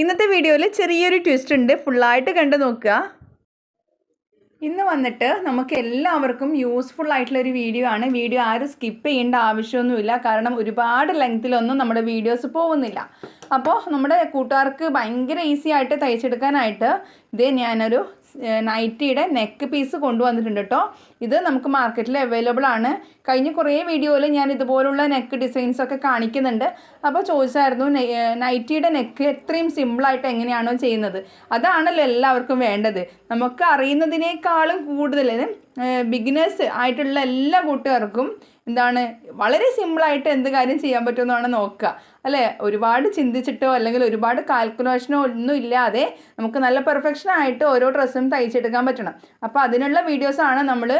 ഇന്നത്തെ വീഡിയോയിൽ ചെറിയൊരു ട്വിസ്റ്റ് ഉണ്ട്. ഫുള്ളായിട്ട് കണ്ടു നോക്കുക. ഇന്ന് വന്നിട്ട് നമുക്ക് എല്ലാവർക്കും യൂസ്ഫുൾ ആയിട്ടുള്ള ഒരു വീഡിയോ ആണ്. വീഡിയോ ആരും സ്കിപ്പ് ചെയ്യേണ്ട ആവശ്യമൊന്നുമില്ല. കാരണം ഒരുപാട് ലെങ്തിലൊന്നും നമ്മുടെ വീഡിയോസ് പോകുന്നില്ല. അപ്പോൾ നമ്മുടെ കൂട്ടുകാർക്ക് ഭയങ്കര ഈസി ആയിട്ട് തയ്ച്ചെടുക്കാനായിട്ട് ഇതേ ഞാനൊരു നൈറ്റിയുടെ നെക്ക് പീസ് കൊണ്ടുവന്നിട്ടുണ്ട് കേട്ടോ ഇത് നമുക്ക് മാർക്കറ്റിൽ അവൈലബിൾ ആണ്. കഴിഞ്ഞ കുറേ വീഡിയോയിൽ ഞാൻ ഇതുപോലുള്ള നെക്ക് ഡിസൈൻസ് ഒക്കെ കാണിക്കുന്നുണ്ട്. അപ്പോൾ ചോദിച്ചായിരുന്നു നൈറ്റിയുടെ നെക്ക് എത്രയും സിമ്പിളായിട്ട് എങ്ങനെയാണോ ചെയ്യുന്നത്? അതാണല്ലോ എല്ലാവർക്കും വേണ്ടത്. നമുക്ക് അറിയുന്നതിനേക്കാളും കൂടുതൽ ബിഗിനേഴ്സ് ആയിട്ടുള്ള എല്ലാ കൂട്ടുകാർക്കും എന്താണ് വളരെ സിമ്പിളായിട്ട് എന്ത് കാര്യം ചെയ്യാൻ പറ്റുമെന്നാണ് നോക്കുക. അല്ലേ? ഒരുപാട് ചിന്തിച്ചിട്ടോ അല്ലെങ്കിൽ ഒരുപാട് കാൽക്കുലേഷനോ ഒന്നും ഇല്ലാതെ നമുക്ക് നല്ല പെർഫെക്ഷൻ ആയിട്ട് ഓരോ ഡ്രസ്സും തയ്ച്ചെടുക്കാൻ പറ്റണം. അപ്പോൾ അതിനുള്ള വീഡിയോസാണ് നമ്മൾ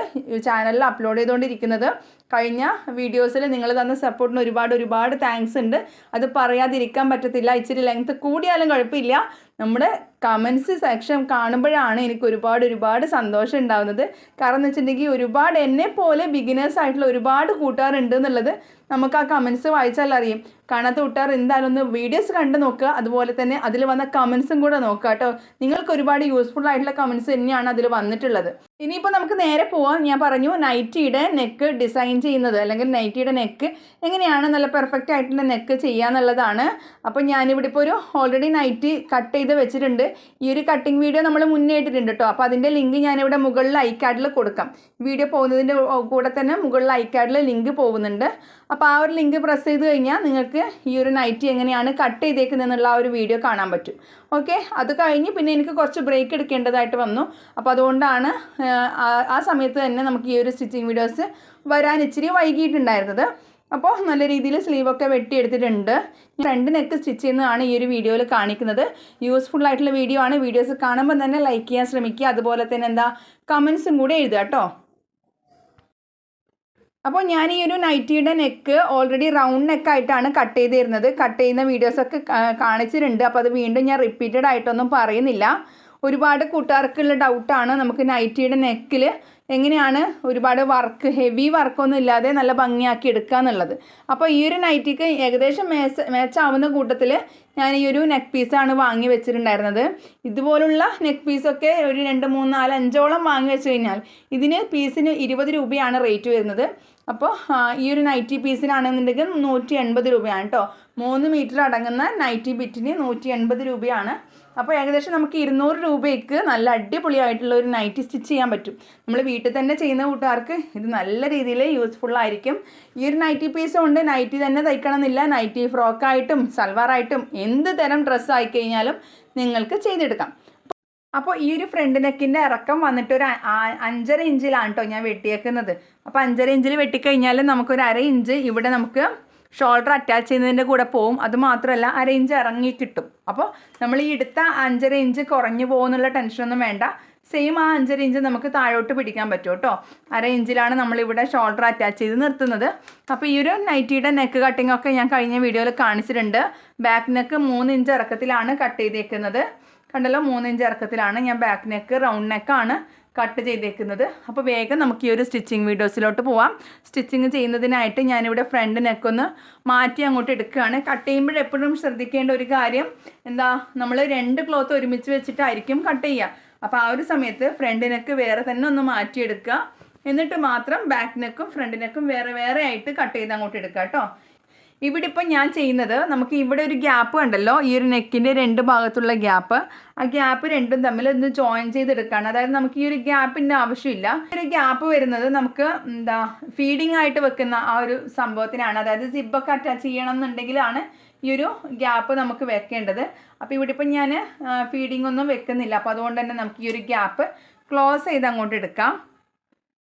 ചാനലിൽ അപ്ലോഡ് ചെയ്തുകൊണ്ടിരിക്കുന്നത് കഴിഞ്ഞ വീഡിയോസിൽ നിങ്ങൾ തന്ന സപ്പോർട്ടിന് ഒരുപാട് ഒരുപാട് താങ്ക്സ് ഉണ്ട്. അത് പറയാതിരിക്കാൻ പറ്റത്തില്ല. ഇച്ചിരി ലെങ്ത് കൂടിയാലും കുഴപ്പമില്ല. നമ്മുടെ കമൻസ് സെക്ഷൻ കാണുമ്പോഴാണ് എനിക്ക് ഒരുപാട് ഒരുപാട് സന്തോഷം ഉണ്ടാകുന്നത് കാരണം എന്ന് വെച്ചിട്ടുണ്ടെങ്കിൽ ഒരുപാട് എന്നെ പോലെ ബിഗിനേഴ്സ് ആയിട്ടുള്ള ഒരുപാട് കൂട്ടുകാരുണ്ട് എന്നുള്ളത് നമുക്ക് ആ കമൻസ് വായിച്ചാൽ അറിയും. കാണാത്ത കൂട്ടുകാർ എന്തായാലും ഒന്ന് വീഡിയോസ് കണ്ട് നോക്കുക. അതുപോലെ തന്നെ അതിൽ വന്ന കമൻസും കൂടെ നോക്കുക കേട്ടോ. നിങ്ങൾക്ക് ഒരുപാട് യൂസ്ഫുൾ ആയിട്ടുള്ള കമൻസ് തന്നെയാണ് അതിൽ വന്നിട്ടുള്ളത്. ഇനിയിപ്പോൾ നമുക്ക് നേരെ പോവാം. ഞാൻ പറഞ്ഞു നൈറ്റിയുടെ നെക്ക് ഡിസൈൻ ചെയ്യുന്നത് അല്ലെങ്കിൽ നൈറ്റിയുടെ നെക്ക് എങ്ങനെയാണ് നല്ല പെർഫെക്റ്റ് ആയിട്ടുള്ള നെക്ക് ചെയ്യുക എന്നുള്ളതാണ്. അപ്പോൾ ഞാനിവിടെ ഇപ്പോൾ ഒരു ഓൾറെഡി നൈറ്റി കട്ട് ചെയ്ത് വെച്ചിട്ടുണ്ട്. ഈ ഒരു കട്ടിങ് വീഡിയോ നമ്മൾ മുന്നേ ഇട്ടിട്ടുണ്ട് കേട്ടോ അപ്പോൾ അതിന്റെ ലിങ്ക് ഞാനിവിടെ മുകളിൽ ഐക്കാഡിൽ കൊടുക്കാം. വീഡിയോ പോകുന്നതിന്റെ കൂടെ തന്നെ മുകളിൽ ഐക്കാഡിൽ ലിങ്ക് പോകുന്നുണ്ട്. അപ്പോൾ ആ ഒരു ലിങ്ക് പ്രസ് ചെയ്ത് കഴിഞ്ഞാൽ നിങ്ങൾക്ക് ഈ ഒരു നൈറ്റി എങ്ങനെയാണ് കട്ട് ചെയ്തേക്കുന്നതെന്നുള്ള ആ ഒരു വീഡിയോ കാണാൻ പറ്റും. ഓക്കെ അത് കഴിഞ്ഞ് പിന്നെ എനിക്ക് കുറച്ച് ബ്രേക്ക് എടുക്കേണ്ടതായിട്ട് വന്നു. അപ്പോൾ അതുകൊണ്ടാണ് ആ- സമയത്ത് തന്നെ നമുക്ക് ഈ ഒരു സ്റ്റിച്ചിങ് വീഡിയോസ് വരാൻ ഇച്ചിരി വൈകിയിട്ടുണ്ടായിരുന്നത്. അപ്പോൾ നല്ല രീതിയിൽ സ്ലീവൊക്കെ വെട്ടിയെടുത്തിട്ടുണ്ട്. രണ്ട് നെക്ക് സ്റ്റിച്ച് ചെയ്യുന്നതാണ് ഈ ഒരു വീഡിയോയിൽ കാണിക്കുന്നത്. യൂസ്ഫുൾ ആയിട്ടുള്ള വീഡിയോ ആണ്. വീഡിയോസ് കാണുമ്പോൾ തന്നെ ലൈക്ക് ചെയ്യാൻ ശ്രമിക്കുക. അതുപോലെ തന്നെ എന്താ കമൻസും കൂടെ എഴുതുക കേട്ടോ. അപ്പോൾ ഞാൻ ഈ ഒരു നൈറ്റിയുടെ നെക്ക് ഓൾറെഡി റൗണ്ട് നെക്ക് ആയിട്ടാണ് കട്ട് ചെയ്തിരുന്നത്. കട്ട് ചെയ്യുന്ന വീഡിയോസൊക്കെ കാണിച്ചിട്ടുണ്ട്. അപ്പോൾ അത് വീണ്ടും ഞാൻ റിപ്പീറ്റഡ് ആയിട്ടൊന്നും പറയുന്നില്ല. ഒരുപാട് കൂട്ടുകാർക്കുള്ള ഡൗട്ടാണ് നമുക്ക് നൈറ്റിയുടെ നെക്കിൽ എങ്ങനെയാണ് ഒരുപാട് വർക്ക് ഹെവി വർക്കൊന്നും ഇല്ലാതെ നല്ല ഭംഗിയാക്കി എടുക്കുക എന്നുള്ളത്. അപ്പോൾ ഈ ഒരു നൈറ്റിക്ക് ഏകദേശം മേച്ച മേച്ചാവുന്ന കൂട്ടത്തിൽ ഞാൻ ഈ ഒരു നെക്ക് പീസാണ് വാങ്ങി വെച്ചിട്ടുണ്ടായിരുന്നത്. ഇതുപോലുള്ള നെക്ക് പീസൊക്കെ ഒരു രണ്ട് മൂന്ന് നാല് അഞ്ചോളം വാങ്ങി വെച്ച് കഴിഞ്ഞാൽ ഇതിന് പീസിന് ഇരുപത് രൂപയാണ് റേറ്റ് വരുന്നത്. അപ്പോൾ ഈ ഒരു നൈറ്റി പീസിനാണെന്നുണ്ടെങ്കിൽ നൂറ്റി എൺപത് രൂപയാണ് കേട്ടോ മൂന്ന് മീറ്റർ അടങ്ങുന്ന നൈറ്റി ബിറ്റിന് നൂറ്റി എൺപത് രൂപയാണ്. അപ്പോൾ ഏകദേശം നമുക്ക് ഇരുന്നൂറ് രൂപയ്ക്ക് നല്ല അടിപൊളിയായിട്ടുള്ള ഒരു നൈറ്റി സ്റ്റിച്ച് ചെയ്യാൻ പറ്റും. നമ്മൾ വീട്ടിൽ തന്നെ ചെയ്യുന്ന കൂട്ടുകാർക്ക് ഇത് നല്ല രീതിയിൽ യൂസ്ഫുൾ ആയിരിക്കും. ഈ ഒരു നൈറ്റി പീസ് കൊണ്ട് നൈറ്റി തന്നെ തയ്ക്കണം എന്നില്ല നൈറ്റി ഫ്രോക്കായിട്ടും സൽവാറായിട്ടും എന്ത് തരം ഡ്രസ്സ് ആയിക്കഴിഞ്ഞാലും നിങ്ങൾക്ക് ചെയ്തെടുക്കാം. അപ്പോൾ ഈ ഒരു ഫ്രണ്ട് നെക്കിന്റെ ഇറക്കം വന്നിട്ട് ഒരു അഞ്ചര ഇഞ്ചിലാണ് കേട്ടോ ഞാൻ വെട്ടിയേക്കുന്നത്. അപ്പോൾ അഞ്ചര ഇഞ്ചിൽ വെട്ടിക്കഴിഞ്ഞാൽ നമുക്കൊരു അര ഇഞ്ച് ഇവിടെ നമുക്ക് ഷോൾഡർ അറ്റാച്ച് ചെയ്യുന്നതിന്റെ കൂടെ പോവും. അത് മാത്രമല്ല അര ഇഞ്ച് ഇറങ്ങി കിട്ടും. അപ്പോൾ നമ്മൾ ഈ എടുത്ത അഞ്ചര ഇഞ്ച് കുറഞ്ഞു പോകുന്നുള്ള ടെൻഷനൊന്നും വേണ്ട. സെയിം ആ അഞ്ചര ഇഞ്ച് നമുക്ക് താഴോട്ട് പിടിക്കാൻ പറ്റും കേട്ടോ അര ഇഞ്ചിലാണ് നമ്മളിവിടെ ഷോൾഡർ അറ്റാച്ച് ചെയ്ത് നിർത്തുന്നത്. അപ്പോൾ ഈ ഒരു നൈറ്റിയുടെ നെക്ക് കട്ടിംഗ് ഒക്കെ ഞാൻ കഴിഞ്ഞ വീഡിയോയിൽ കാണിച്ചിട്ടുണ്ട്. ബാക്ക് നെക്ക് മൂന്ന് ഇഞ്ച് ഇറക്കത്തിലാണ് കട്ട് ചെയ്തേക്കുന്നത്. കണ്ടല്ലോ മൂന്നിഞ്ച് ഇറക്കത്തിലാണ്. ഞാൻ ബാക്ക് നെക്ക് റൗണ്ട് നെക്കാണ് കട്ട് ചെയ്തേക്കുന്നത്. അപ്പോൾ വേഗം നമുക്ക് ഈ ഒരു സ്റ്റിച്ചിങ് വീഡിയോസിലോട്ട് പോവാം. സ്റ്റിച്ചിങ് ചെയ്യുന്നതിനായിട്ട് ഞാനിവിടെ ഫ്രണ്ട് നെക്കൊന്ന് മാറ്റി അങ്ങോട്ട് എടുക്കുകയാണ്. കട്ട് ചെയ്യുമ്പോൾ എപ്പോഴും ശ്രദ്ധിക്കേണ്ട ഒരു കാര്യം എന്താ നമ്മൾ രണ്ട് ക്ലോത്ത് ഒരുമിച്ച് വെച്ചിട്ടായിരിക്കും കട്ട് ചെയ്യുക. അപ്പോൾ ആ ഒരു സമയത്ത് ഫ്രണ്ട് നെക്ക് വേറെ തന്നെ ഒന്ന് മാറ്റിയെടുക്കുക. എന്നിട്ട് മാത്രം ബാക്ക് നെക്കും ഫ്രണ്ട് നെക്കും വേറെ വേറെ ആയിട്ട് കട്ട് ചെയ്ത് അങ്ങോട്ട് എടുക്കുക കേട്ടോ. ഇവിടെ ഇപ്പം ഞാൻ ചെയ്യുന്നത് നമുക്ക് ഇവിടെ ഒരു ഗ്യാപ്പ് ഉണ്ടല്ലോ. ഈ ഒരു നെക്കിന്റെ രണ്ട് ഭാഗത്തുള്ള ഗ്യാപ്പ് ആ ഗ്യാപ്പ് രണ്ടും തമ്മിൽ ഒന്ന് ജോയിൻ ചെയ്തെടുക്കുകയാണ് അതായത് നമുക്ക് ഈ ഒരു ഗ്യാപ്പിന്റെ ആവശ്യമില്ല. ഒരു ഗ്യാപ്പ് വരുന്നത് നമുക്ക് എന്താ ഫീഡിങ് ആയിട്ട് വെക്കുന്ന ആ ഒരു സംഭവത്തിനാണ്. അതായത് സിബൊക്കെ അറ്റാച്ച് ചെയ്യണം എന്നുണ്ടെങ്കിലാണ് ഈ ഒരു ഗ്യാപ്പ് നമുക്ക് വെക്കേണ്ടത്. അപ്പോൾ ഇവിടെ ഇപ്പം ഞാൻ ഫീഡിംഗ് ഒന്നും വെക്കുന്നില്ല. അപ്പോൾ അതുകൊണ്ട് തന്നെ നമുക്ക് ഈ ഒരു ഗ്യാപ്പ് ക്ലോസ് ചെയ്ത് അങ്ങോട്ട് എടുക്കാം.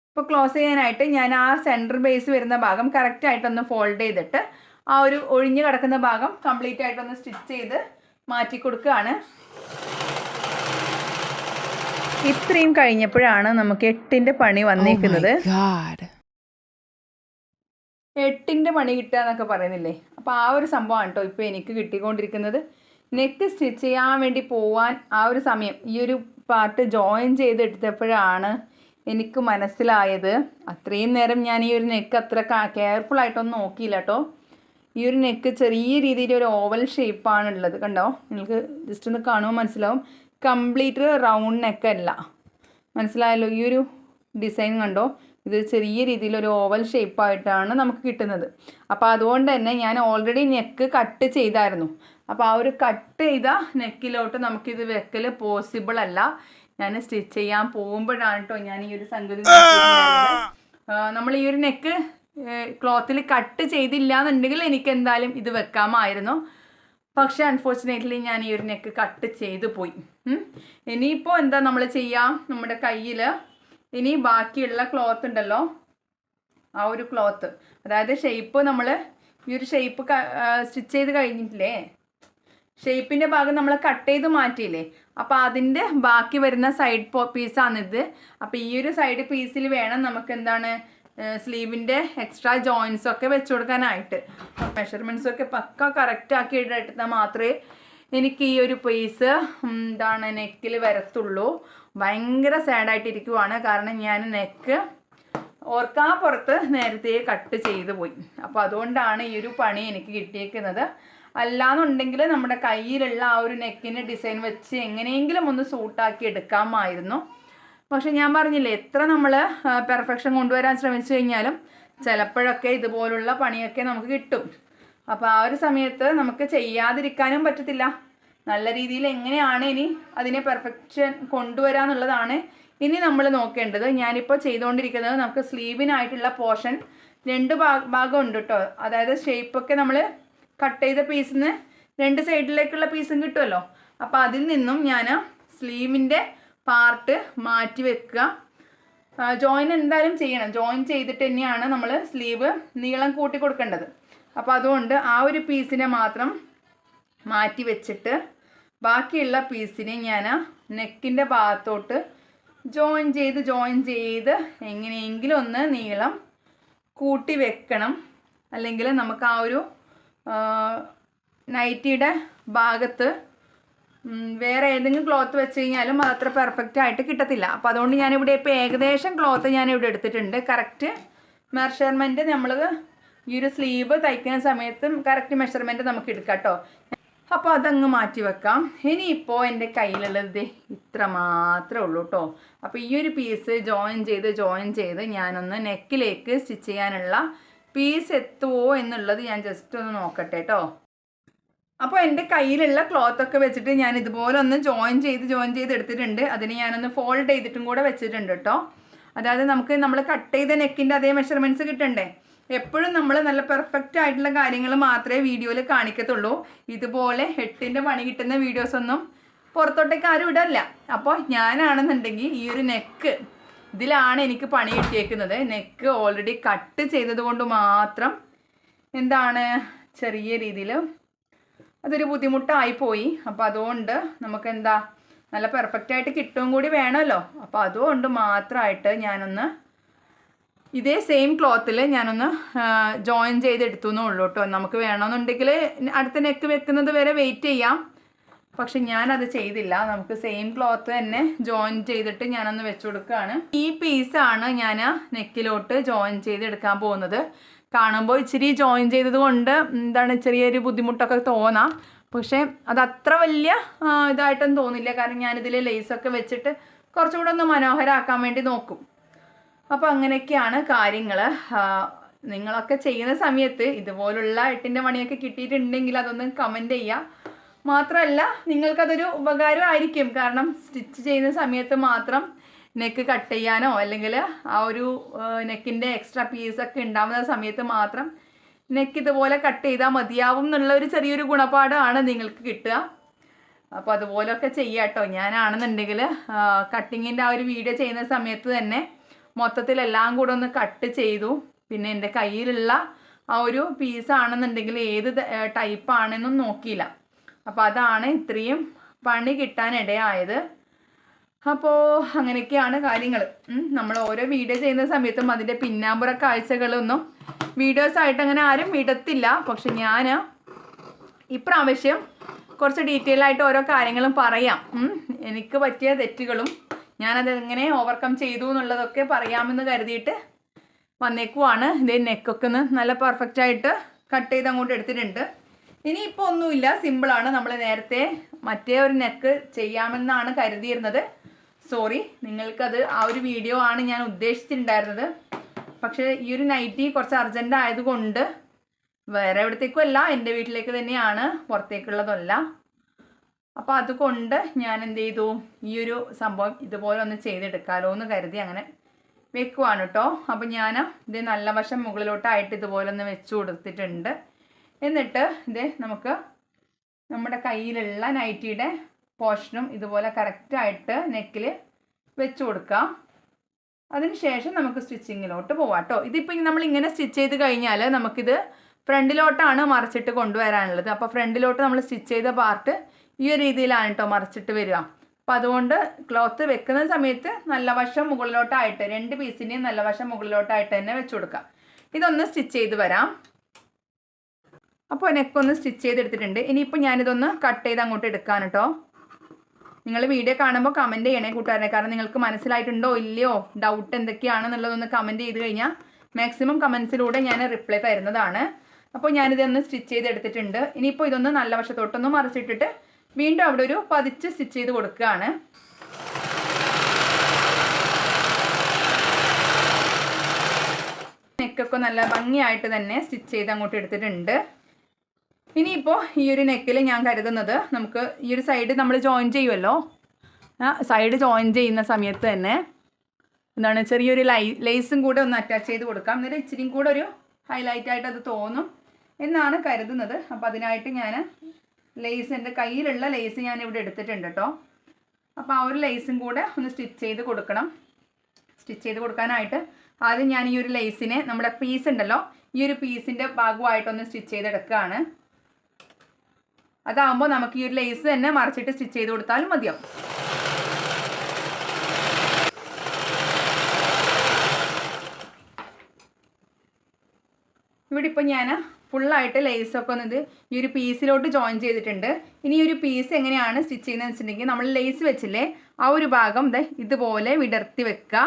ഇപ്പോൾ ക്ലോസ് ചെയ്യാനായിട്ട് ഞാൻ ആ സെന്റർ ബേസ് വരുന്ന ഭാഗം കറക്റ്റായിട്ടൊന്ന് ഫോൾഡ് ചെയ്തിട്ട് ആ ഒരു ഒഴിഞ്ഞു കിടക്കുന്ന ഭാഗം കംപ്ലീറ്റ് ആയിട്ടൊന്ന് സ്റ്റിച്ച് ചെയ്ത് മാറ്റി കൊടുക്കുകയാണ്. ഇത്രയും കഴിഞ്ഞപ്പോഴാണ് നമുക്ക് എട്ടിന്റെ പണി വന്നിരിക്കുന്നത് എട്ടിന്റെ my എട്ടിന്റെ പണി കിട്ടുക എന്നൊക്കെ പറയുന്നില്ലേ? അപ്പോൾ ആ ഒരു സംഭവമാണ് കേട്ടോ ഇപ്പോൾ എനിക്ക് കിട്ടിക്കൊണ്ടിരിക്കുന്നത്. നെക്ക് സ്റ്റിച്ച് ചെയ്യാൻ വേണ്ടി പോവാൻ ആ ഒരു സമയം ഈ ഒരു പാർട്ട് ജോയിൻ ചെയ്തെടുത്തപ്പോഴാണ് എനിക്ക് മനസ്സിലായത്. അത്രയും നേരം ഞാൻ ഈ ഒരു നെക്ക് അത്ര കെയർഫുൾ ആയിട്ടൊന്നും നോക്കിയില്ല കേട്ടോ ഈ ഒരു നെക്ക് ചെറിയ രീതിയിൽ ഒരു ഓവൽ ഷേപ്പാണ് ഉള്ളത് കണ്ടോ? നിങ്ങൾക്ക് ജസ്റ്റ് ഒന്ന് കാണുമ്പോൾ മനസ്സിലാവും. കംപ്ലീറ്റ് റൗണ്ട് നെക്കല്ല മനസ്സിലായല്ലോ? ഈ ഒരു ഡിസൈൻ കണ്ടോ? ഇത് ചെറിയ രീതിയിൽ ഒരു ഓവൽ ഷേപ്പായിട്ടാണ് നമുക്ക് കിട്ടുന്നത്. അപ്പോൾ അതുകൊണ്ട് തന്നെ ഞാൻ ഓൾറെഡി നെക്ക് കട്ട് ചെയ്തായിരുന്നു. അപ്പോൾ ആ ഒരു കട്ട് ചെയ്ത നെക്കിലോട്ട് നമുക്കിത് വെക്കൽ പോസിബിൾ അല്ല. ഞാൻ സ്റ്റിച്ച് ചെയ്യാൻ പോകുമ്പോഴാണ് കേട്ടോ ഞാൻ ഈ ഒരു സംഗതി നമ്മൾ ഈ ഒരു നെക്ക് ക്ലോത്തിൽ കട്ട് ചെയ്തില്ല എന്നുണ്ടെങ്കിൽ എനിക്ക് എന്തായാലും ഇത് വെക്കാമായിരുന്നു. പക്ഷേ അൺഫോർച്ചുനേറ്റ്ലി ഞാൻ ഈ ഒരു നെക്ക് കട്ട് ചെയ്ത് പോയി. ഇനിയിപ്പോൾ എന്താ നമ്മൾ ചെയ്യാം? നമ്മുടെ കയ്യിൽ ഇനി ബാക്കിയുള്ള ക്ലോത്ത് ഉണ്ടല്ലോ. ആ ഒരു ക്ലോത്ത് അതായത് ഷേപ്പ് നമ്മൾ ഈ ഒരു ഷേപ്പ് സ്റ്റിച്ച് ചെയ്ത് കഴിഞ്ഞിട്ടില്ലേ? ഷേപ്പിന്റെ ഭാഗം നമ്മൾ കട്ട് ചെയ്ത് മാറ്റിയില്ലേ? അപ്പോൾ അതിന്റെ ബാക്കി വരുന്ന സൈഡ് പീസാണിത് അപ്പോൾ ഈ ഒരു സൈഡ് പീസിൽ വേണം നമുക്ക് എന്താണ്? സ്ലീവിന്റെ എക്സ്ട്രാ ജോയിൻസ് ഒക്കെ വെച്ച് കൊടുക്കാനായിട്ട്. മെഷർമെന്റ്സ് ഒക്കെ പക്ക കറക്റ്റ് ആക്കി എടുത്താൽ മാത്രമേ എനിക്ക് ഈ ഒരു പീസ് എന്താണ് നെക്കിൽ വരത്തുള്ളൂ. ഭയങ്കര സാഡായിട്ടിരിക്കുവാണ് കാരണം ഞാൻ നെക്ക് ഓർക്കാ പുറത്ത് നേരത്തെ കട്ട് ചെയ്തു പോയി. അപ്പോൾ അതുകൊണ്ടാണ് ഈ ഒരു പണി എനിക്ക് കിട്ടിയേക്കുന്നത്. അല്ലാന്നുണ്ടെങ്കിൽ നമ്മുടെ കയ്യിലുള്ള ആ ഒരു നെക്കിന്റെ ഡിസൈൻ വെച്ച് എങ്ങനെയെങ്കിലും ഒന്ന് സൂട്ടാക്കി എടുക്കാമായിരുന്നു. പക്ഷെ ഞാൻ പറഞ്ഞില്ലേ എത്ര നമ്മൾ പെർഫെക്ഷൻ കൊണ്ടുവരാൻ ശ്രമിച്ചു കഴിഞ്ഞാലും ചിലപ്പോഴൊക്കെ ഇതുപോലുള്ള പണിയൊക്കെ നമുക്ക് കിട്ടും. അപ്പോൾ ആ ഒരു സമയത്ത് നമുക്ക് ചെയ്യാതിരിക്കാനും പറ്റത്തില്ല. നല്ല രീതിയിൽ എങ്ങനെയാണ് ഇനി അതിനെ പെർഫെക്ഷൻ കൊണ്ടുവരാന്നുള്ളതാണ് ഇനി നമ്മൾ നോക്കേണ്ടത്. ഞാനിപ്പോൾ ചെയ്തുകൊണ്ടിരിക്കുന്നത് നമുക്ക് സ്ലീവിനായിട്ടുള്ള പോർഷൻ രണ്ട് ഭാഗ ഉണ്ട് കേട്ടോ അതായത് ഷേപ്പൊക്കെ നമ്മൾ കട്ട് ചെയ്ത പീസിന് രണ്ട് സൈഡിലേക്കുള്ള പീസും കിട്ടുമല്ലോ അപ്പോൾ അതിൽ നിന്നും ഞാൻ സ്ലീവിന്റെ പാർട്ട് മാറ്റി വെക്കുക. ജോയിൻ എന്തായാലും ചെയ്യണം. ജോയിൻ ചെയ്തിട്ട് തന്നെയാണ് നമ്മൾ സ്ലീവ് നീളം കൂട്ടി കൊടുക്കേണ്ടത്. അപ്പോൾ അതുകൊണ്ട് ആ ഒരു പീസിനെ മാത്രം മാറ്റി വെച്ചിട്ട് ബാക്കിയുള്ള പീസിനെ ഞാൻ നെക്കിന്റെ ഭാഗത്തോട്ട് ജോയിൻ ചെയ്ത് ജോയിൻ ചെയ്ത് എങ്ങനെയെങ്കിലും ഒന്ന് നീളം കൂട്ടി വെക്കണം. അല്ലെങ്കിൽ നമുക്ക് ആ ഒരു നൈറ്റിയുടെ ഭാഗത്ത് വേറെ ഏതെങ്കിലും ക്ലോത്ത് വെച്ച് കഴിഞ്ഞാലും അത് അത്ര പെർഫെക്റ്റ് ആയിട്ട് കിട്ടത്തില്ല. അപ്പോൾ അതുകൊണ്ട് ഞാനിവിടെ ഇപ്പോൾ ഏകദേശം ക്ലോത്ത് ഞാനിവിടെ എടുത്തിട്ടുണ്ട്. കറക്റ്റ് മെഷർമെന്റ് നമ്മൾ ഈ ഒരു സ്ലീവ് തയ്ക്കുന്ന സമയത്തും കറക്റ്റ് മെഷർമെന്റ് നമുക്ക് എടുക്കാം കേട്ടോ അപ്പോൾ അതങ്ങ് മാറ്റി വെക്കാം. ഇനിയിപ്പോൾ എന്റെ കയ്യിലുള്ളത് ഇത്ര മാത്രമേ ഉള്ളൂ കേട്ടോ അപ്പോൾ ഈ ഒരു പീസ് ജോയിൻ ചെയ്ത് ജോയിൻ ചെയ്ത് ഞാനൊന്ന് നെക്കിലേക്ക് സ്റ്റിച്ച് ചെയ്യാനുള്ള പീസ് എത്തുമോ എന്നുള്ളത് ഞാൻ ജസ്റ്റ് ഒന്ന് നോക്കട്ടെ കേട്ടോ അപ്പോൾ എന്റെ കയ്യിലുള്ള ക്ലോത്ത് ഒക്കെ വെച്ചിട്ട് ഞാൻ ഇതുപോലെ ഒന്ന് ജോയിൻ ചെയ്ത് ജോയിൻ ചെയ്ത് എടുത്തിട്ടുണ്ട്. അതിന് ഞാനൊന്ന് ഫോൾഡ് ചെയ്തിട്ടും കൂടെ വെച്ചിട്ടുണ്ട് കേട്ടോ അതായത് നമുക്ക് നമ്മൾ കട്ട് ചെയ്ത നെക്കിന്റെ അതേ മെഷർമെന്റ്സ് കിട്ടണ്ടേ? എപ്പോഴും നമ്മൾ നല്ല പെർഫെക്റ്റ് ആയിട്ടുള്ള കാര്യങ്ങൾ മാത്രമേ വീഡിയോയിൽ കാണിക്കത്തുള്ളൂ. ഇതുപോലെ ഹെട്ടിന്റെ പണി കിട്ടുന്ന വീഡിയോസ് ഒന്നും പുറത്തോട്ടേക്ക് ആരും ഇടല്ല. അപ്പോൾ ഞാനാണെന്നുണ്ടെങ്കിൽ ഈ ഒരു നെക്ക് ഇതിലാണ് എനിക്ക് പണി കിട്ടിയേക്കുന്നത്. നെക്ക് ഓൾറെഡി കട്ട് ചെയ്തത് കൊണ്ട് മാത്രം എന്താണ് ചെറിയ രീതിയിൽ അതൊരു ബുദ്ധിമുട്ടായി പോയി. അപ്പോൾ അതുകൊണ്ട് നമുക്ക് എന്താ നല്ല പെർഫെക്റ്റ് ആയിട്ട് കിട്ടുകയും കൂടി വേണമല്ലോ. അപ്പോൾ അതുകൊണ്ട് മാത്രമായിട്ട് ഞാനൊന്ന് ഇതേ സെയിം ക്ലോത്തിൽ ഞാനൊന്ന് ജോയിൻ ചെയ്തെടുത്തു എന്നേ ഉള്ളൂ കേട്ടോ. നമുക്ക് വേണമെന്നുണ്ടെങ്കിൽ അടുത്ത നെക്ക് വെക്കുന്നത് വരെ വെയിറ്റ് ചെയ്യാം. പക്ഷെ ഞാനത് ചെയ്തില്ല. നമുക്ക് സെയിം ക്ലോത്ത് തന്നെ ജോയിൻ ചെയ്തിട്ട് ഞാനൊന്ന് വെച്ചു കൊടുക്കുകയാണ്. ഈ പീസാണ് ഞാൻ നെക്കിലോട്ട് ജോയിൻ ചെയ്തെടുക്കാൻ പോകുന്നത്. കാണുമ്പോൾ ഇച്ചിരി ജോയിൻ ചെയ്തത് കൊണ്ട് എന്താണ് ചെറിയൊരു ബുദ്ധിമുട്ടൊക്കെ തോന്നാം. പക്ഷേ അത് അത്ര വലിയ ഇതായിട്ടൊന്നും തോന്നില്ല. കാരണം ഞാനിതിൽ ലേസൊക്കെ വെച്ചിട്ട് കുറച്ചുകൂടെ ഒന്ന് മനോഹരമാക്കാൻ വേണ്ടി നോക്കും. അപ്പോൾ അങ്ങനെയൊക്കെയാണ് കാര്യങ്ങൾ നിങ്ങളൊക്കെ ചെയ്യുന്ന സമയത്ത് ഇതുപോലുള്ള എട്ടിന്റെ മണിയൊക്കെ കിട്ടിയിട്ടുണ്ടെങ്കിൽ അതൊന്ന് കമന്റ് ചെയ്യുക മാത്രമല്ല നിങ്ങൾക്കതൊരു ഉപകാരമായിരിക്കും കാരണം സ്റ്റിച്ച് ചെയ്യുന്ന സമയത്ത് മാത്രം നെക്ക് കട്ട് ചെയ്യാനോ അല്ലെങ്കിൽ ആ ഒരു നെക്കിന്റെ എക്സ്ട്രാ പീസൊക്കെ ഉണ്ടാവുന്ന സമയത്ത് മാത്രം നെക്ക് ഇതുപോലെ കട്ട് ചെയ്താൽ മതിയാവും എന്നുള്ള ഒരു ചെറിയൊരു ഗുണപാഠമാണ് നിങ്ങൾക്ക് കിട്ടുക. അപ്പോൾ അതുപോലൊക്കെ ചെയ്യാം കേട്ടോ ഞാനാണെന്നുണ്ടെങ്കിൽ കട്ടിങ്ങിന്റെ ആ ഒരു വീഡിയോ ചെയ്യുന്ന സമയത്ത് തന്നെ മൊത്തത്തിൽ എല്ലാം കൂടെ ഒന്ന് കട്ട് ചെയ്തു. പിന്നെ എന്റെ കയ്യിലുള്ള ആ ഒരു പീസാണെന്നുണ്ടെങ്കിൽ ഏത് ടൈപ്പാണെന്നും നോക്കിയില്ല. അപ്പോൾ അതാണ് ഇത്രയും പണി കിട്ടാനിടയായത്. അപ്പോൾ അങ്ങനെയൊക്കെയാണ് കാര്യങ്ങൾ നമ്മൾ ഓരോ വീഡിയോ ചെയ്യുന്ന സമയത്തും അതിന്റെ പിന്നാമ്പുറ കാഴ്ചകളൊന്നും വീഡിയോസ് ആയിട്ട് അങ്ങനെ ആരും വിടത്തില്ല. പക്ഷെ ഞാൻ ഇപ്രാവശ്യം കുറച്ച് ഡീറ്റെയിൽ ആയിട്ട് ഓരോ കാര്യങ്ങളും പറയാം. എനിക്ക് പറ്റിയ തെറ്റുകളും ഞാനത് എങ്ങനെ ഓവർകം ചെയ്തു എന്നുള്ളതൊക്കെ പറയാമെന്ന് കരുതിയിട്ട് വന്നേക്കുവാണ്. ഇതേ നെക്കൊക്കെ ഒന്ന് നല്ല പെർഫെക്റ്റ് ആയിട്ട് കട്ട് ചെയ്ത് അങ്ങോട്ട് എടുത്തിട്ടുണ്ട്. ഇനിയിപ്പോൾ ഒന്നുമില്ല. സിമ്പിളാണ് നമ്മൾ നേരത്തെ മറ്റേ ഒരു നെക്ക് ചെയ്യാമെന്നാണ് കരുതിയിരുന്നത്. സോറി നിങ്ങൾക്കത് ആ ഒരു വീഡിയോ ആണ് ഞാൻ ഉദ്ദേശിച്ചിട്ടുണ്ടായിരുന്നത്. പക്ഷേ ഈ ഒരു നൈറ്റി കുറച്ച് അർജന്റ് ആയതുകൊണ്ട് വേറെ എവിടത്തേക്കും അല്ല എന്റെ വീട്ടിലേക്ക് തന്നെയാണ് പുറത്തേക്കുള്ളതല്ല. അപ്പോൾ അതുകൊണ്ട് ഞാൻ എന്ത് ചെയ്തു? ഈ ഒരു സംഭവം ഇതുപോലെ ഒന്ന് ചെയ്തെടുക്കാമല്ലോ എന്ന് കരുതി അങ്ങനെ വെക്കുവാണ് കേട്ടോ അപ്പോൾ ഞാൻ ഇത് നല്ല വശം മുകളിലോട്ടായിട്ട് ഇതുപോലെ ഒന്ന് വെച്ചു കൊടുത്തിട്ടുണ്ട്. എന്നിട്ട് ഇത് നമുക്ക് നമ്മുടെ കയ്യിലുള്ള നൈറ്റിയുടെ പോർഷനും ഇതുപോലെ കറക്റ്റായിട്ട് നെക്കിൽ വെച്ച് കൊടുക്കാം. അതിനുശേഷം നമുക്ക് സ്റ്റിച്ചിങ്ങിലോട്ട് പോവാം കേട്ടോ. ഇതിപ്പോൾ നമ്മൾ ഇങ്ങനെ സ്റ്റിച്ച് ചെയ്ത് കഴിഞ്ഞാൽ നമുക്കിത് ഫ്രണ്ടിലോട്ടാണ് മറിച്ചിട്ട് കൊണ്ടുവരാനുള്ളത്. അപ്പോൾ ഫ്രണ്ടിലോട്ട് നമ്മൾ സ്റ്റിച്ച് ചെയ്ത പാർട്ട് ഈ ഒരു രീതിയിലാണ് കേട്ടോ മറിച്ചിട്ട് വരിക. അപ്പോൾ അതുകൊണ്ട് ക്ലോത്ത് വെക്കുന്ന സമയത്ത് നല്ല വശം മുകളിലോട്ടായിട്ട് രണ്ട് പീസിന്റെയും നല്ല വശം മുകളിലോട്ടായിട്ട് തന്നെ വെച്ച് കൊടുക്കാം. ഇതൊന്ന് സ്റ്റിച്ച് ചെയ്ത് വരാം. അപ്പോൾ നെക്കൊന്ന് സ്റ്റിച്ച് ചെയ്തെടുത്തിട്ടുണ്ട്. ഇനിയിപ്പോൾ ഞാനിതൊന്ന് കട്ട് ചെയ്ത് അങ്ങോട്ട് എടുക്കാൻ കേട്ടോ. നിങ്ങൾ വീഡിയോ കാണുമ്പോൾ കമന്റ് ചെയ്യണേ കൂട്ടുകാരനെ. കാരണം നിങ്ങൾക്ക് മനസ്സിലായിട്ടുണ്ടോ ഇല്ലയോ? ഡൗട്ട് എന്തൊക്കെയാണെന്നുള്ളതൊന്ന് കമന്റ് ചെയ്ത് കഴിഞ്ഞാൽ മാക്സിമം കമൻസിലൂടെ ഞാൻ റിപ്ലൈ തരുന്നതാണ്. അപ്പോൾ ഞാനിതൊന്ന് സ്റ്റിച്ച് ചെയ്തെടുത്തിട്ടുണ്ട്. ഇനിയിപ്പോൾ ഇതൊന്ന് നല്ല വശത്തോട്ടൊന്ന് മറിച്ചിട്ടിട്ട് വീണ്ടും അവിടെ ഒരു പതിച്ച് സ്റ്റിച്ച് ചെയ്ത് കൊടുക്കുകയാണ്. നെക്കൊക്കെ നല്ല ഭംഗിയായിട്ട് തന്നെ സ്റ്റിച്ച് ചെയ്ത് അങ്ങോട്ട് എടുത്തിട്ടുണ്ട്. ഇനിയിപ്പോൾ ഈ ഒരു നെക്കിൽ ഞാൻ കരുതുന്നത് നമുക്ക് ഈ ഒരു സൈഡ് നമ്മൾ ജോയിൻ ചെയ്യുമല്ലോ സൈഡ് ജോയിൻ ചെയ്യുന്ന സമയത്ത് തന്നെ എന്താണ് ചെറിയൊരു ലൈ ലേസും കൂടെ ഒന്ന് അറ്റാച്ച് ചെയ്ത് കൊടുക്കാം. എന്നിട്ട് ഇച്ചിരിയും കൂടെ ഒരു ഹൈലൈറ്റ് ആയിട്ട് അത് തോന്നും എന്നാണ് കരുതുന്നത്. അപ്പോൾ അതിനായിട്ട് ഞാൻ ലേസ് എന്റെ കയ്യിലുള്ള ലേസ് ഞാൻ ഇവിടെ എടുത്തിട്ടുണ്ട് കേട്ടോ അപ്പോൾ ആ ഒരു ലേസും കൂടെ ഒന്ന് സ്റ്റിച്ച് ചെയ്ത് കൊടുക്കണം. സ്റ്റിച്ച് ചെയ്ത് കൊടുക്കാനായിട്ട് ആദ്യം ഞാൻ ഈ ഒരു ലേസിനെ നമ്മുടെ പീസ് ഉണ്ടല്ലോ ഈ ഒരു പീസിന്റെ ഭാഗമായിട്ടൊന്ന് സ്റ്റിച്ച് ചെയ്തെടുക്കുകയാണ്. അതാകുമ്പോൾ നമുക്ക് ഈ ഒരു ലേസ് തന്നെ മറിച്ചിട്ട് സ്റ്റിച്ച് ചെയ്ത് കൊടുത്താലും മതിയാവും. ഇവിടെ ഇപ്പോൾ ഞാൻ ഫുള്ളായിട്ട് ലേസൊക്കെ ഒന്ന് ഇത് ഈ ഒരു പീസിലോട്ട് ജോയിൻ ചെയ്തിട്ടുണ്ട്. ഇനി ഒരു പീസ് എങ്ങനെയാണ് സ്റ്റിച്ച് ചെയ്യുന്നത് വെച്ചിട്ടുണ്ടെങ്കിൽ നമ്മൾ ലേസ് വെച്ചില്ലേ ആ ഒരു ഭാഗം ദേ ഇതുപോലെ വിടർത്തി വെക്കുക.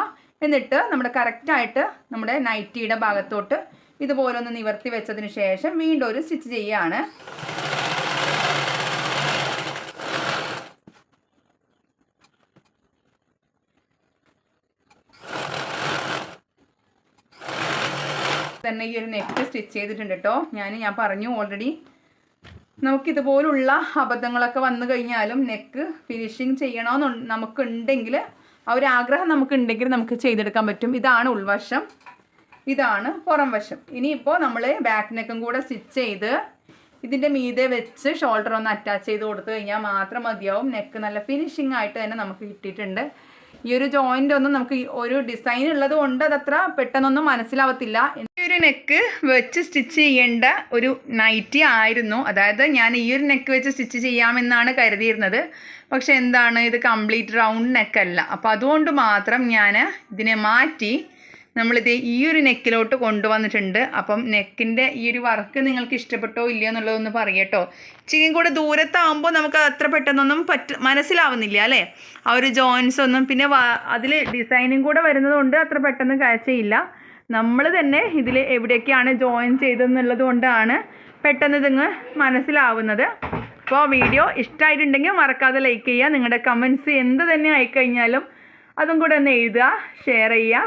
എന്നിട്ട് നമ്മുടെ കറക്റ്റായിട്ട് നമ്മുടെ നൈറ്റിയുടെ ഭാഗത്തോട്ട് ഇതുപോലെ ഒന്ന് നിവർത്തി വെച്ചതിന് ശേഷം വീണ്ടും ഒരു സ്റ്റിച്ച് ചെയ്യുകയാണ്. തന്നെ ഈ ഒരു നെക്ക് സ്റ്റിച്ച് ചെയ്തിട്ടുണ്ട് കേട്ടോ. ഞാൻ ഞാൻ പറഞ്ഞു ഓൾറെഡി നമുക്കിതുപോലുള്ള അബദ്ധങ്ങളൊക്കെ വന്നു കഴിഞ്ഞാലും നെക്ക് ഫിനിഷിങ് ചെയ്യണമെന്ന് നമുക്കുണ്ടെങ്കിൽ ആ ഒരു ആഗ്രഹം നമുക്കുണ്ടെങ്കിൽ നമുക്ക് ചെയ്തെടുക്കാൻ പറ്റും. ഇതാണ് ഉൾവശം. ഇതാണ് പുറം വശം ഇനിയിപ്പോൾ നമ്മൾ ബാക്ക് നെക്കും കൂടെ സ്റ്റിച്ച് ചെയ്ത് ഇതിന്റെ മീതെ വെച്ച് ഷോൾഡർ ഒന്ന് അറ്റാച്ച് ചെയ്ത് കൊടുത്തു കഴിഞ്ഞാൽ മാത്രം മതിയാവും. നെക്ക് നല്ല ഫിനിഷിംഗ് ആയിട്ട് തന്നെ നമുക്ക് കിട്ടിയിട്ടുണ്ട്. ഈ ഒരു ജോയിന്റ് ഒന്നും നമുക്ക് ഒരു ഡിസൈൻ ഉള്ളത് കൊണ്ട് അതത്ര പെട്ടെന്നൊന്നും മനസ്സിലാവത്തില്ല. ഈ ഒരു നെക്ക് വെച്ച് സ്റ്റിച്ച് ചെയ്യേണ്ട ഒരു നൈറ്റി ആയിരുന്നു. അതായത് ഞാൻ ഈ ഒരു നെക്ക് വെച്ച് സ്റ്റിച്ച് ചെയ്യാമെന്നാണ് കരുതിയിരുന്നത്. പക്ഷെ എന്താണ്? ഇത് കംപ്ലീറ്റ് റൗണ്ട് നെക്കല്ല അപ്പോൾ അതുകൊണ്ട് മാത്രം ഞാൻ ഇതിനെ മാറ്റി നമ്മളിത് ഈ ഒരു നെക്കിലോട്ട് കൊണ്ടുവന്നിട്ടുണ്ട്. അപ്പം നെക്കിന്റെ ഈ ഒരു വർക്ക് നിങ്ങൾക്ക് ഇഷ്ടപ്പെട്ടോ ഇല്ലയോ എന്നുള്ളതൊന്ന് പറയട്ടോ. ചിക്കൻ കൂടെ ദൂരത്താകുമ്പോൾ നമുക്ക് അത്ര പെട്ടെന്നൊന്നും പറ്റ മനസ്സിലാവുന്നില്ല അല്ലേ? ആ ഒരു ജോയിൻസ് ഒന്നും പിന്നെ അതിൽ ഡിസൈനും കൂടെ വരുന്നതുകൊണ്ട് അത്ര പെട്ടെന്ന് കാഴ്ചയില്ല. നമ്മൾ തന്നെ ഇതിൽ എവിടെയൊക്കെയാണ് ജോയിൻ ചെയ്തതെന്നുള്ളത് കൊണ്ടാണ് പെട്ടെന്ന് ഇതിങ്ങ് മനസ്സിലാവുന്നത്. അപ്പോൾ വീഡിയോ ഇഷ്ടമായിട്ടുണ്ടെങ്കിൽ മറക്കാതെ ലൈക്ക് ചെയ്യുക. നിങ്ങളുടെ കമൻസ് എന്ത് തന്നെ ആയിക്കഴിഞ്ഞാലും അതും കൂടെ ഒന്ന് എഴുതുക ഷെയർ ചെയ്യുക.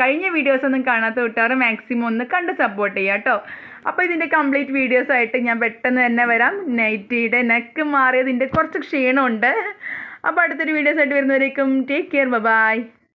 കഴിഞ്ഞ വീഡിയോസ് ഒന്നും കാണാത്ത കൂട്ടുകാർ മാക്സിമം ഒന്ന് കണ്ട് സപ്പോർട്ട് ചെയ്യുക കേട്ടോ. അപ്പോൾ ഇതിന്റെ കംപ്ലീറ്റ് വീഡിയോസ് ആയിട്ട് ഞാൻ പെട്ടെന്ന് തന്നെ വരാം. നൈറ്റിയുടെ നെക്ക് മാറിയതിന്റെ കുറച്ച് ക്ഷീണമുണ്ട്. അപ്പോൾ അടുത്തൊരു വീഡിയോസ് ആയിട്ട് വരുന്നവരേക്കും ടേക്ക് കെയർ ബൈ